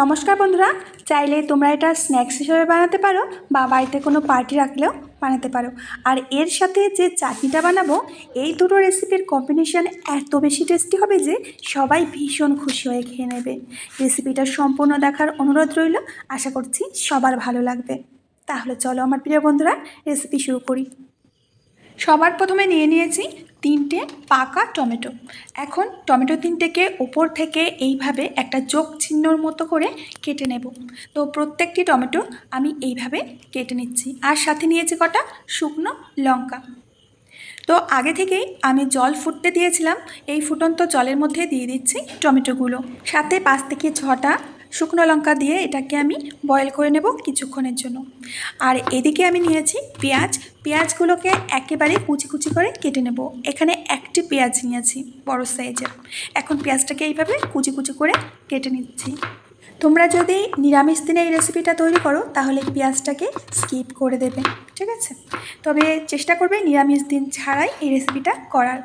নমস্কার বন্ধুরা, চাইলে তোমরা এটা স্ন্যাক্স হিসেবে বানাতে পারো বা বাড়িতে কোনো পার্টি রাখলেও বানাতে পারো। আর এর সাথে যে চাটনিটা বানাবো, এই দুটো রেসিপির কম্বিনেশন এত বেশি টেস্টি হবে যে সবাই ভীষণ খুশি হয়ে খেয়ে নেবে। রেসিপিটা সম্পূর্ণ দেখার অনুরোধ রইল। আশা করছি সবার ভালো লাগবে। তাহলে চলো আমার প্রিয় বন্ধুরা রেসিপি শুরু করি। সবার প্রথমে নিয়ে নিয়েছি তিনটে পাকা টমেটো। এখন টমেটো তিনটেকে ওপর থেকে এইভাবে একটা যোগ চিহ্নর মতো করে কেটে নেব। তো প্রত্যেকটি টমেটো আমি এইভাবে কেটে নিচ্ছি। আর সাথে নিয়েছি কটা শুকনো লঙ্কা। তো আগে থেকেই আমি জল ফুটতে দিয়েছিলাম। এই ফুটন্ত জলের মধ্যে দিয়ে দিচ্ছি টমেটোগুলো। সাথে পাঁচ থেকে ছটা শুকনো লঙ্কা দিয়ে এটাকে আমি বয়েল করে নেব কিছুক্ষণের জন্য। আর এদিকে আমি নিয়েছি পেঁয়াজ। পেঁয়াজগুলোকে একেবারে কুচি কুচি করে কেটে নেব। এখানে একটি পেঁয়াজ নিয়েছি বড় সাইজের এখন পেঁয়াজটাকে এইভাবে কুচি কুচি করে কেটে নিচ্ছি। তোমরা যদি নিরামিষ দিনে এই রেসিপিটা তৈরি করো, তাহলে পেঁয়াজটাকে স্কিপ করে দেবে, ঠিক আছে? তবে চেষ্টা করবে নিরামিষ দিন ছাড়াই এই রেসিপিটা করার।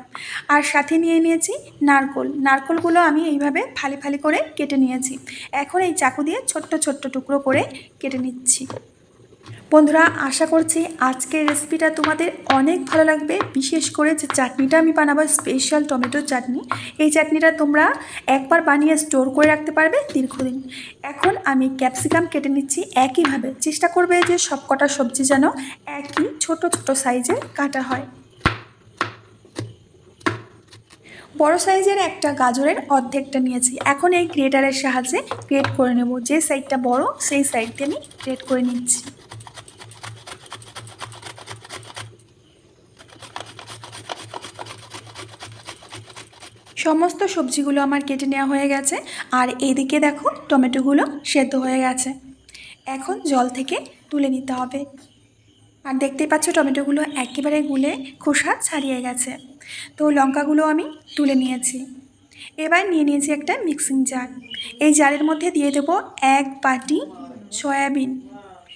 আর সাথে নিয়ে নিয়েছি নারকোল। নারকোলগুলো আমি এইভাবে ফালি ফালি করে কেটে নিয়েছি। এখন এই চাকু দিয়ে ছোট্ট ছোট্ট টুকরো করে কেটে নিচ্ছি। বন্ধুরা, আশা করছি আজকের রেসিপিটা তোমাদের অনেক ভালো লাগবে। বিশেষ করে যে চাটনিটা আমি বানাবো স্পেশাল টমেটোর চাটনি, এই চাটনিটা তোমরা একবার বানিয়ে স্টোর করে রাখতে পারবে দীর্ঘদিন। এখন আমি ক্যাপসিকাম কেটে নিচ্ছি একইভাবে। চেষ্টা করবে যে সব কটা সবজি যেন একই ছোট ছোট সাইজে কাটা হয়। বড় সাইজের একটা গাজরের অর্ধেকটা নিয়েছি। এখন এই গ্রেটারের সাহায্যে গ্রেট করে নেব। যে সাইডটা বড়, সেই সাইড দিয়ে আমি গ্রেট করে নিচ্ছি। সমস্ত সবজিগুলো আমার কেটে নেওয়া হয়ে গেছে। আর এদিকে দেখো, টমেটোগুলো সেদ্ধ হয়ে গেছে। এখন জল থেকে তুলে নিতে হবে। আর দেখতেই পাচ্ছ, টমেটোগুলো একেবারে গুলে খোসা ছাড়িয়ে গেছে। তো লঙ্কাগুলো আমি তুলে নিয়েছি। এবার নিয়ে নিয়েছি একটা মিক্সিং জার। এই জারের মধ্যে দিয়ে দেবো এক বাটি সয়াবিন।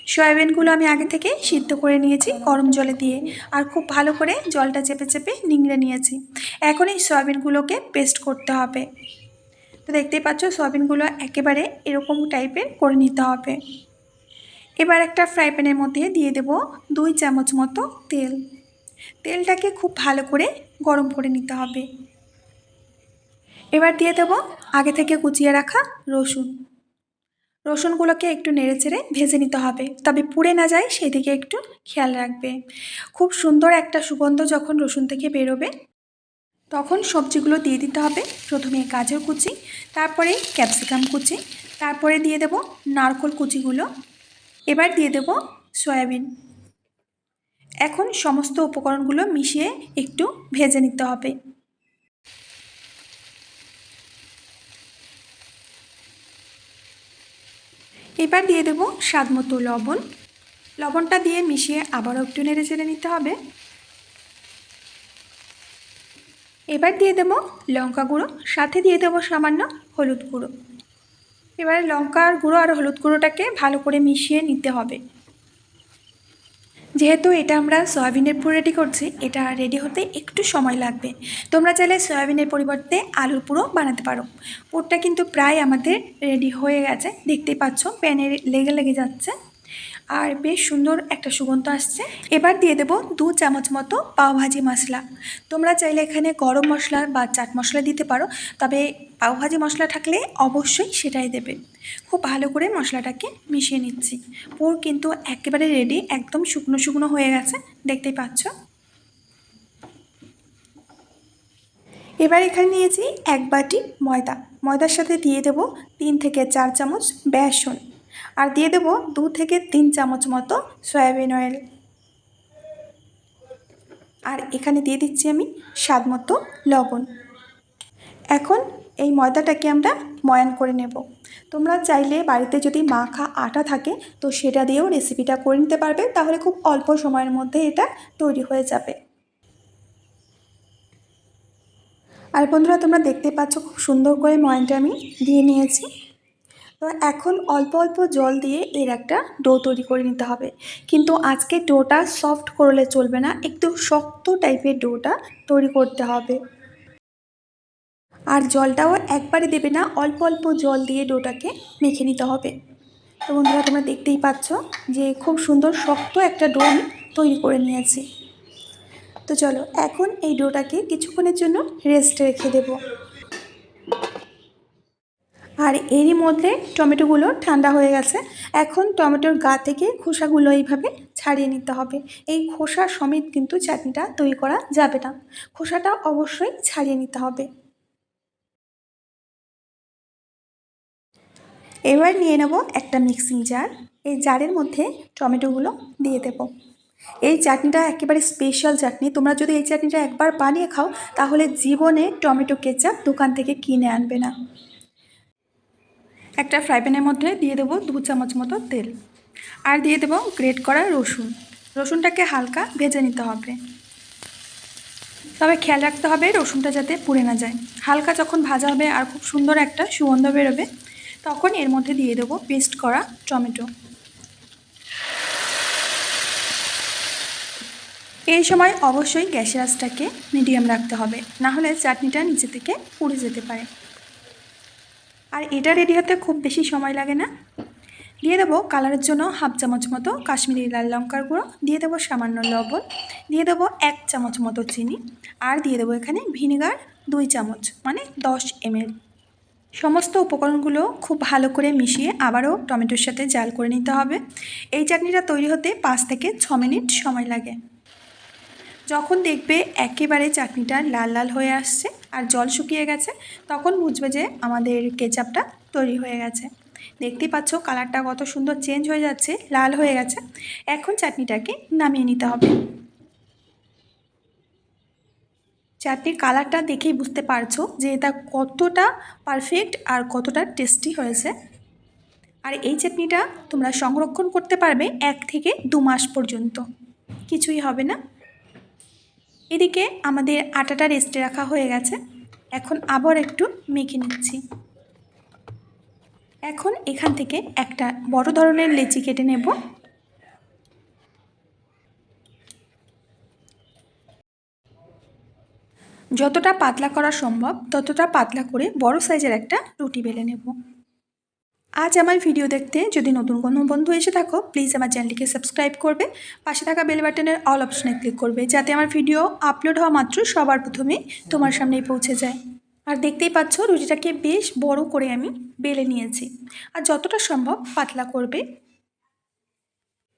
সয়াবিনগুলো আমি আগে থেকে সিদ্ধ করে নিয়েছি গরম জলে দিয়ে আর খুব ভালো করে জলটা চেপে চেপে নিংড়ে নিয়েছি। এখন এই সয়াবিনগুলোকে পেস্ট করতে হবে। তো দেখতেই পাচ্ছ, সয়াবিনগুলো একেবারে এরকম টাইপের করে নিতে হবে। এবার একটা ফ্রাই প্যানের মধ্যে দিয়ে দেব দুই চামচ মতো তেল। তেলটাকে খুব ভালো করে গরম করে নিতে হবে। এবার দিয়ে দেবো আগে থেকে কুচিয়ে রাখা রসুন। রসুনগুলোকে একটু নেড়ে চেড়ে ভেজে নিতে হবে। তবে পুড়ে না যায় সেই দিকে একটু খেয়াল রাখবে। খুব সুন্দর একটা সুগন্ধ যখন রসুন থেকে বেরোবে, তখন সবজিগুলো দিয়ে দিতে হবে। প্রথমে গাজর কুচি, তারপরে ক্যাপসিকাম কুচি, তারপরে দিয়ে দেব নারকোল কুচিগুলো। এবার দিয়ে দেব সয়াবিন। এখন সমস্ত উপকরণগুলো মিশিয়ে একটু ভেজে নিতে হবে। এবার দিয়ে দেবো স্বাদ মতো লবণ। লবণটা দিয়ে মিশিয়ে আবারও একটু নেড়ে চেড়ে নিতে হবে। এবার দিয়ে দেবো লঙ্কা গুঁড়ো, সাথে দিয়ে দেবো সামান্য হলুদ গুঁড়ো। এবার লঙ্কার গুঁড়ো আর হলুদ গুঁড়োটাকে ভালো করে মিশিয়ে নিতে হবে। যেহেতু এটা আমরা সয়াবিনের পুরো রেডি করছি, এটা রেডি হতে একটু সময় লাগবে। তোমরা চাইলে সয়াবিনের পরিবর্তে আলুর পুরো বানাতে পারো। পুরটা কিন্তু প্রায় আমাদের রেডি হয়ে গেছে, দেখতেই পাচ্ছ, প্যানে লেগে লেগে যাচ্ছে। আর বেশ সুন্দর একটা সুগন্ধ আসছে। এবার দিয়ে দেবো দু চামচ মতো পাওভাজি মশলা। তোমরা চাইলে এখানে গরম মশলা বা চাট মশলা দিতে পারো, তবে পাওভাজি মশলা থাকলে অবশ্যই সেটাই দেবে। খুব ভালো করে মশলাটাকে মিশিয়ে নিচ্ছি। পুর কিন্তু একেবারে রেডি একদম শুকনো শুকনো হয়ে গেছে, দেখতেই পাচ্ছ? এবার এখানে নিয়েছি এক বাটি ময়দা। ময়দার সাথে দিয়ে দেব তিন থেকে চার চামচ বেসন। আর দিয়ে দেব দু থেকে তিন চামচ মতো সয়াবিন অয়েল। আর এখানে দিয়ে দিচ্ছি আমি স্বাদ মতো লবণ। এখন এই ময়দাটাকে আমরা ময়ান করে নেব। তোমরা চাইলে বাড়িতে যদি মাখা আটা থাকে, তো সেটা দিয়েও রেসিপিটা করে নিতে পারবে, তাহলে খুব অল্প সময়ের মধ্যে এটা তৈরি হয়ে যাবে। আর বন্ধুরা, তোমরা দেখতে পাচ্ছ খুব সুন্দর করে ময়নটা আমি দিয়ে নিয়েছি। তো এখন অল্প অল্প জল দিয়ে এর একটা ডো তৈরি করে নিতে হবে। কিন্তু আজকে ডোটা সফট করলে চলবে না, একটু শক্ত টাইপের ডোটা তৈরি করতে হবে। আর জলটাও একবারে দেবে না, অল্প অল্প জল দিয়ে ডোটাকে মেখে নিতে হবে। তো বন্ধুরা, তোমরা দেখতেই পাচ্ছ যে খুব সুন্দর শক্ত একটা ডো তৈরি করে নিয়েছি। তো চলো, এখন এই ডোটাকে কিছুক্ষণের জন্য রেস্ট রেখে দেবো। আর এরই মধ্যে টমেটোগুলো ঠান্ডা হয়ে গেছে। এখন টমেটোর গা থেকে খোসাগুলো এইভাবে ছাড়িয়ে নিতে হবে। এই খোসা সমেত কিন্তু চাটনিটা তৈরি করা যাবে না। খোসাটা অবশ্যই ছাড়িয়ে নিতে হবে। এবার নিয়ে নেব একটা মিক্সিং জার। এই জারের মধ্যে টমেটোগুলো দিয়ে দেব। এই চাটনিটা একেবারে স্পেশাল চাটনি। তোমরা যদি এই চাটনিটা একবার বানিয়ে খাও, তাহলে জীবনে টমেটো কেচাপ দোকান থেকে কিনে আনবে না। একটা ফ্রাই প্যানের মধ্যে দিয়ে দেবো দু চামচ মতো তেল। আর দিয়ে দেবো গ্রেট করা রসুন। রসুনটাকে হালকা ভেজে নিতে হবে। তবে খেয়াল রাখতে হবে রসুনটা যাতে পুড়ে না যায়। হালকা যখন ভাজা হবে আর খুব সুন্দর একটা সুগন্ধ বেরোবে, তখন এর মধ্যে দিয়ে দেবো পেস্ট করা টমেটো। এই সময় অবশ্যই গ্যাসের আঁচটাকে মিডিয়াম রাখতে হবে। না হলে চাটনিটা নিচে থেকে পুড়ে যেতে পারে। আর এটা রেডি হতে খুব বেশি সময় লাগে না। দিয়ে দেবো কালারের জন্য হাফ চামচ মতো কাশ্মীরি লাল লঙ্কার গুঁড়ো, দিয়ে দেবো সামান্য লবণ, দিয়ে দেবো এক চামচ মতো চিনি আর দিয়ে দেবো এখানে ভিনেগার দুই চামচ মানে দশ এমএল সমস্ত উপকরণগুলো খুব ভালো করে মিশিয়ে আবারও টমেটোর সাথে জাল করে নিতে হবে। এই চাটনিটা তৈরি হতে পাঁচ থেকে ছ মিনিট সময় লাগে। যখন দেখবে একেবারে চাটনিটা লাল লাল হয়ে আসছে আর জল শুকিয়ে গেছে, তখন বুঝবে যে আমাদের কেচাপটা তৈরি হয়ে গেছে। দেখতেই পাচ্ছ কালারটা কত সুন্দর চেঞ্জ হয়ে যাচ্ছে, লাল হয়ে গেছে। এখন চাটনিটাকে নামিয়ে নিতে হবে। চাটনির কালারটা দেখেই বুঝতে পারছ যে এটা কতটা পারফেক্ট আর কতটা টেস্টি হয়েছে। আর এই চাটনিটা তোমরা সংরক্ষণ করতে পারবে এক থেকে দু মাস পর্যন্ত। কিছুই হবে না। এদিকে আমাদের আটাটা রেস্টে রাখা হয়ে গেছে। এখন আবার একটু মেখে নিচ্ছি। এখন এখান থেকে একটা বড় ধরনের লেচি কেটে নেব। যতটা পাতলা করা সম্ভব, ততটা পাতলা করে বড় সাইজের একটা রুটি বেলে নেব। আজ আমার ভিডিও দেখতে যদি নতুন কোনো বন্ধু এসে থাকো প্লিজ আমার চ্যানেলটিকে সাবস্ক্রাইব করবে। পাশে থাকা বেল বাটনের অল অপশনে ক্লিক করবে, যাতে আমার ভিডিও আপলোড হওয়া মাত্র সবার প্রথমে তোমার সামনেই পৌঁছে যায়। আর দেখতেই পাচ্ছ, রুটিটাকে বেশ বড় করে আমি বেলে নিয়েছি। আর যতটা সম্ভব পাতলা করবে।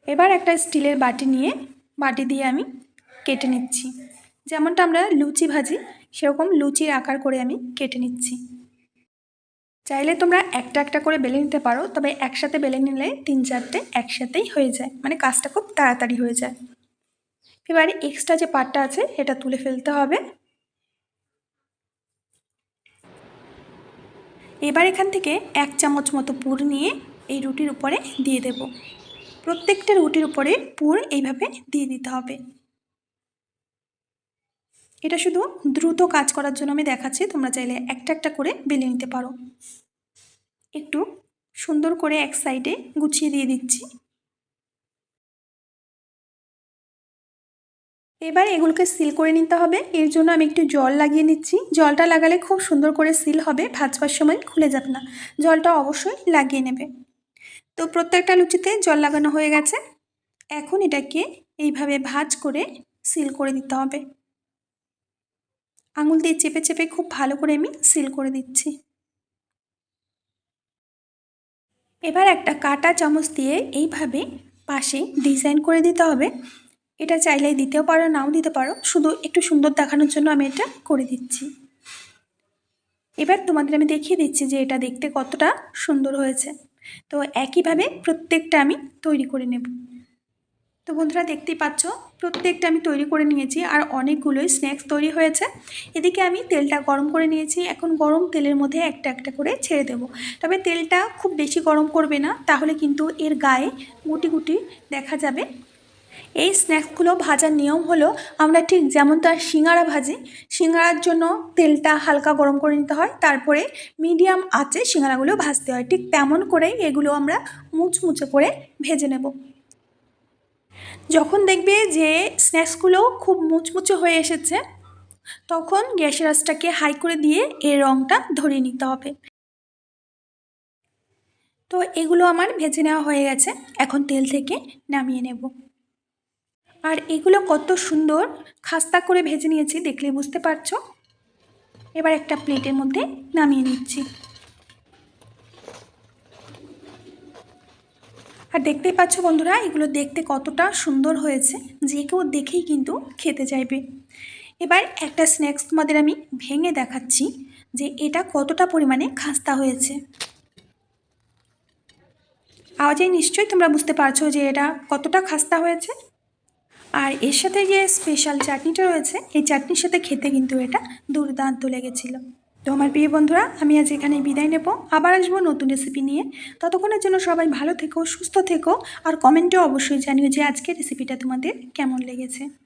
এবার একটা স্টিলের বাটি নিয়ে বাটি দিয়ে আমি কেটে নিচ্ছি। যেমনটা আমরা লুচি ভাজি, সেরকম লুচির আকার করে আমি কেটে নিচ্ছি। চাইলে তোমরা একটা একটা করে বেলে নিতে পারো, তবে একসাথে বেলে নিলে তিন চারটে একসাথেই হয়ে যায় মানে কাজটা খুব তাড়াতাড়ি হয়ে যায়। এবারে এক্সট্রা যে পার্টটা আছে এটা তুলে ফেলতে হবে। এবার এখান থেকে এক চামচ মতো পুর নিয়ে এই রুটির উপরে দিয়ে দেব। প্রত্যেকটা রুটির উপরে পুর এইভাবে দিয়ে দিতে হবে। এটা শুধু দ্রুত কাজ করার জন্য আমি দেখাচ্ছি, তোমরা চাইলে একটা একটা করে বেলে নিতে পারো। একটু সুন্দর করে এক সাইডে গুছিয়ে দিয়ে দিচ্ছি। এবার এগুলোকে সিল করে নিতে হবে। এর জন্য আমি একটু জল লাগিয়ে নিচ্ছি। জলটা লাগালে খুব সুন্দর করে সিল হবে ভাজবার সময় খুলে যাবে না। জলটা অবশ্যই লাগিয়ে নেবে। তো প্রত্যেকটা লুচিতে জল লাগানো হয়ে গেছে। এখন এটাকে এইভাবে ভাজ করে সিল করে দিতে হবে। আঙুল দিয়ে চেপে চেপে খুব ভালো করে আমি সিল করে দিচ্ছি। এবার একটা কাটা চামচ দিয়ে এইভাবে পাশে ডিজাইন করে দিতে হবে। এটা চাইলে দিতেও পারো, নাও দিতে পারো। শুধু একটু সুন্দর দেখানোর জন্য আমি এটা করে দিচ্ছি। এবার তোমাদের আমি দেখিয়ে দিচ্ছি যে এটা দেখতে কতটা সুন্দর হয়েছে। তো একইভাবে প্রত্যেকটা আমি তৈরি করে নেব। তো বন্ধুরা দেখতেই পাচ্ছ, প্রত্যেকটা আমি তৈরি করে নিয়েছি আর অনেকগুলোই স্ন্যাক্স তৈরি হয়েছে। এদিকে আমি তেলটা গরম করে নিয়েছি, এখন গরম তেলের মধ্যে একটা একটা করে ছেড়ে দেব। তবে তেলটা খুব বেশি গরম করবে না, তাহলে কিন্তু এর গায়ে গুটি গুটি দেখা যাবে। এই স্ন্যাক্সগুলো ভাজার নিয়ম হলো, আমরা ঠিক যেমন তার সিঙ্গারা ভাজি, সিঙ্গারার জন্য তেলটা হালকা গরম করে নিতে হয়, তারপরে মিডিয়াম আঁচে সিঙ্গারাগুলো ভাজতে হয়। ঠিক তেমন করেই এগুলো আমরা মুচমুচে করে ভেজে নেব। যখন দেখবে যে স্ন্যাক্সগুলো খুব মুচমুচে হয়ে এসেছে, তখন গ্যাসের আঁচটাকে হাই করে দিয়ে এর রঙটা ধরে নিতে হবে। তো এগুলো আমার ভেজে নেওয়া হয়ে গেছে, এখন তেল থেকে নামিয়ে নেব। আর এগুলো কত সুন্দর খাস্তা করে ভেজে নিয়েছি, দেখলে বুঝতে পারছ? এবার একটা প্লেটের মধ্যে নামিয়ে নিচ্ছি। আর দেখতেই পাচ্ছ বন্ধুরা, এগুলো দেখতে কতটা সুন্দর হয়েছে, যে কেউ দেখেই কিন্তু খেতে চাইবে। এবার একটা স্ন্যাক্স তোমাদের আমি ভেঙে দেখাচ্ছি, যে এটা কতটা পরিমাণে খাস্তা হয়েছে। আওয়াজেই নিশ্চয়ই তোমরা বুঝতে পারছ যে এটা কতটা খাস্তা হয়েছে। আর এর সাথে যে স্পেশাল চাটনিটা রয়েছে, এই চাটনির সাথে খেতে কিন্তু এটা দুর্দান্ত লেগেছিল। তো আমার প্রিয় বন্ধুরা, আমি আজ এখানে বিদায় নেব। আবার আসব নতুন রেসিপি নিয়ে। ততক্ষণের জন্য সবাই ভালো থেকো, সুস্থ থেকো। আর কমেন্টেও অবশ্যই জানিও যে আজকের রেসিপিটা তোমাদের কেমন লেগেছে।